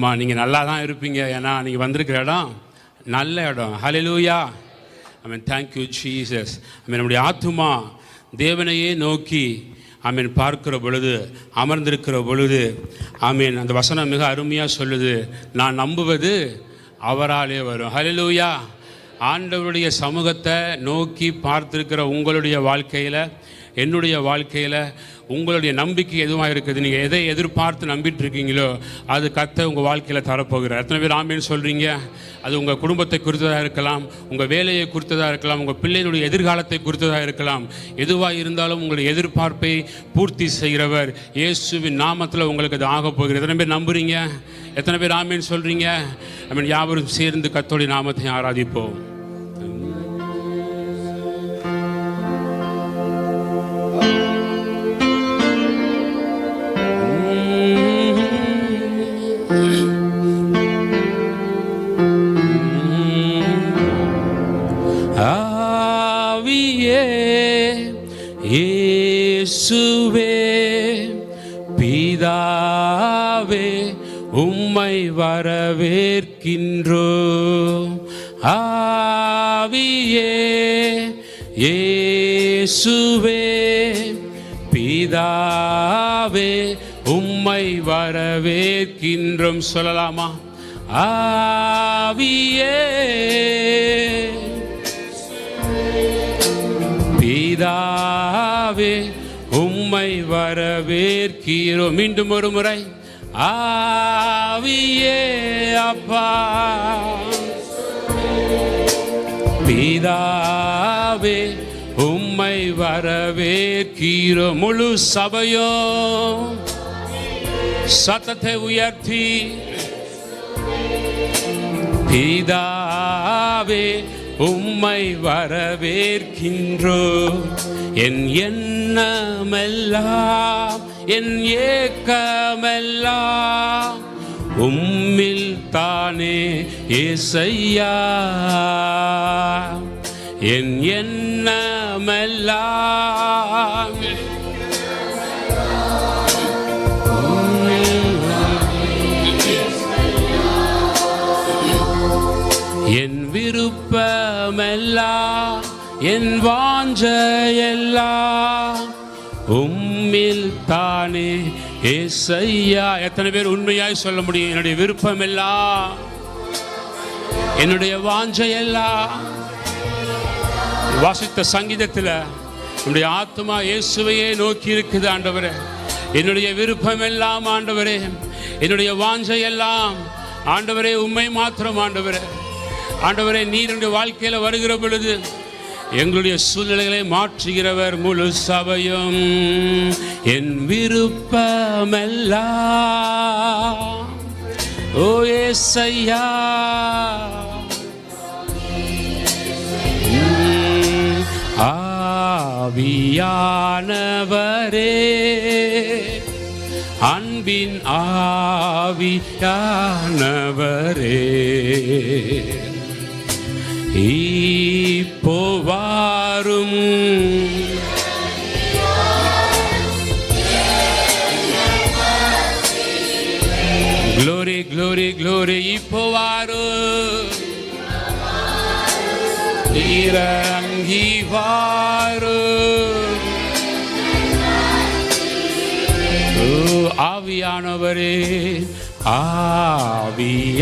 ஆமாம் நீங்கள் நல்லா தான் இருப்பீங்க. ஏன்னா நீங்கள் வந்திருக்கிற இடம் நல்ல இடம். ஹலிலூயா ஐ மீன் தேங்க்யூ ஜீசஸ் ஐ மீன் நம்முடைய ஆத்துமா தேவனையே நோக்கி ஆமீன் பார்க்கிற பொழுது அமர்ந்திருக்கிற பொழுது ஆமீன் அந்த வசனம் மிக அருமையாக சொல்லுது. நான் நம்புவது அவராலே வரும். ஹலிலூயா ஆண்டவருடைய சமூகத்தை நோக்கி பார்த்துருக்கிற உங்களுடைய வாழ்க்கையில் என்னுடைய வாழ்க்கையில் உங்களுடைய நம்பிக்கை எதுவாக இருக்குது? நீங்கள் எதை எதிர்பார்த்து நம்பிட்டு இருக்கீங்களோ அது கத்த உங்கள் வாழ்க்கையில் தரப்போகிறார். எத்தனை பேர் ஆமேன்னு சொல்கிறீங்க அது உங்கள் குடும்பத்தை குறித்ததாக இருக்கலாம் உங்கள் வேலையை குறித்ததாக இருக்கலாம் உங்கள் பிள்ளைகளுடைய எதிர்காலத்தை குறித்ததாக இருக்கலாம். எதுவாக இருந்தாலும் உங்களுடைய எதிர்பார்ப்பை பூர்த்தி செய்கிறவர் இயேசுவின் நாமத்தில் உங்களுக்கு அது ஆக போகிறது. எத்தனை பேர் நம்புறீங்க? எத்தனை பேர் ஆமேன்னு சொல்கிறீங்க ஐ மீன் யாவரும் சேர்ந்து கத்தோடைய நாமத்தை ஆராதிப்போம். ஆவியே இயேசுவே பிதாவே உம்மை வரவேற்கின்றோ. ஆவியே இயேசுவே பிதாவே உம்மை வரவேற்கின்றோம். சொல்லலாமா? ஆவியே. பிதாவே உம்மை வரவேற்கிறோம். மீண்டும் ஒரு முறை. ஆவியே அப்பா. பிதாவே உம்மை வரவேற்கிறோம். முழு சபையோ. சத்தத்தை உயர்த்தி. பிதாவே உம்மை வரவேற்கின்றோ என் எண்ணமெல்லாம் என் ஏக்கமெல்லாம் உம்மில் தானே ஏசையா. என் எண்ணமெல்லாம் என் என் வாஞ்சையெல்லா உம்மில் தானே ஏசையா. எத்தனை பேர் உண்மையாய் சொல்ல முடியும்? என்னுடைய விருப்பமெல்லாம் என்னுடைய வாஞ்சையெல்லாம். வாசித்த சங்கீதத்தில் என்னுடைய ஆத்மா இயேசுவையே நோக்கி இருக்குது ஆண்டவரே. என்னுடைய விருப்பம் எல்லாம் ஆண்டவரே. என்னுடைய வாஞ்சையெல்லாம் ஆண்டவரே உண்மை மாத்திரம் ஆண்டவரே. ஆண்டவரே நீர் என்னுடைய வாழ்க்கையில் வருகிற பொழுது எங்களுடைய சூழ்நிலைகளை மாற்றுகிறவர் முழு சபையும். என் விருப்பமல்லா ஓ ஏசையா. ஆவியானவரே அன்பின் ஆவியானவரே. இப்போ க்ளோரி க்ளோரி க்ளோரி இப்போ வாரும் இறங்கி வாரும் ஆவியானவரே ஆவியானவரே.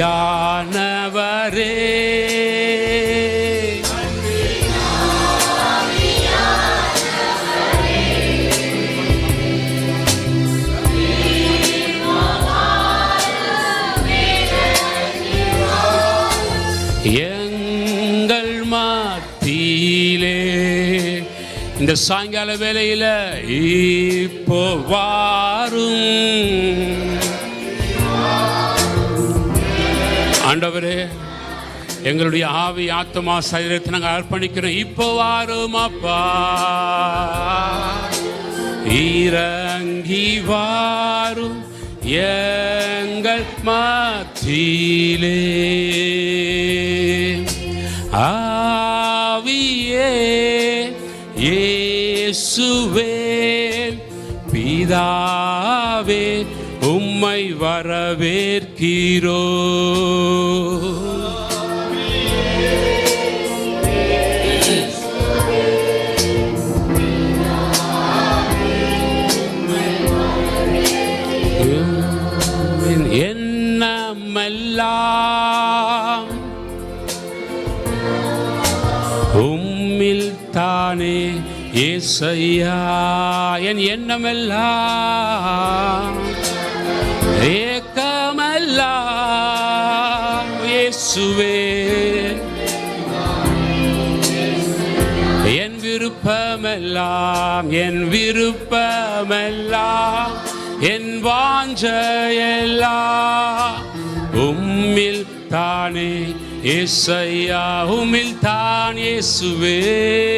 எங்கள் மத்தியிலே இந்த சாயங்கால வேலையில் இப்போ வாரும். ஆண்டவரே எங்களுடைய ஆவி ஆத்மா சரீரத்தை நாங்கள் அர்ப்பணிக்கிறோம். இப்போ வாரும் அப்பா. இறங்கி வாரும் எங்கள் மாத்திலே ஆவியே ஏசுவே பிதாவே உம்மை வரவேற்கிறோ. எண்ணமெல்லாம் உம்மில் தானே ஏசையா? என் எண்ணமெல்லாம் ஏக்கமெல்லாம் இயேசுவே. என் விருப்பமெல்லாம் என் விருப்பமெல்லாம் என் வாஞ்சையெல்லாம் உம்மில் தானே. இசையா உம்மில் தான் இயேசுவே.